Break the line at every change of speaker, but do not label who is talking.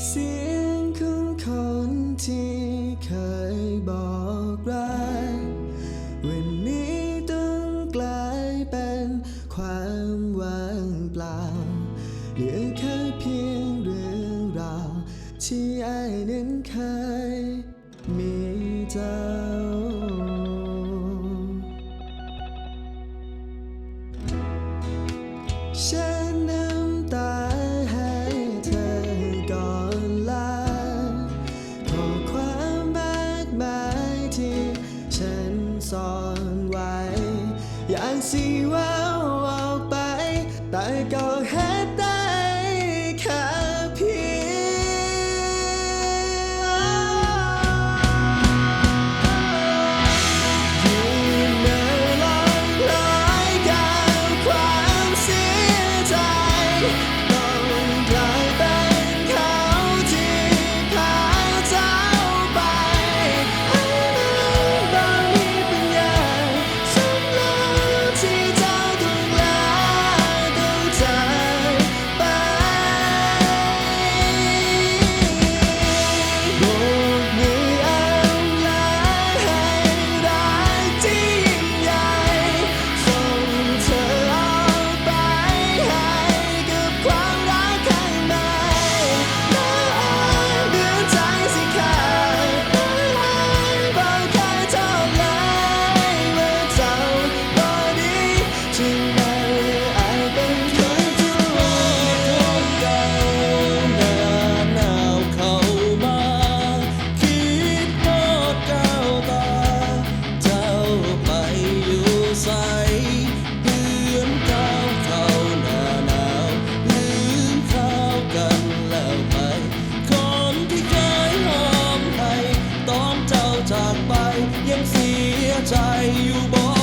เสียงของคนที่เคยบอกรวันนี้ต้องกลายเป็นความว่างเปล่า เหลือแค่เพียงเรื่องราวที่ไอ้นั้นเคย ที่แววออกไป แต่ก็เห็น
sai o bom.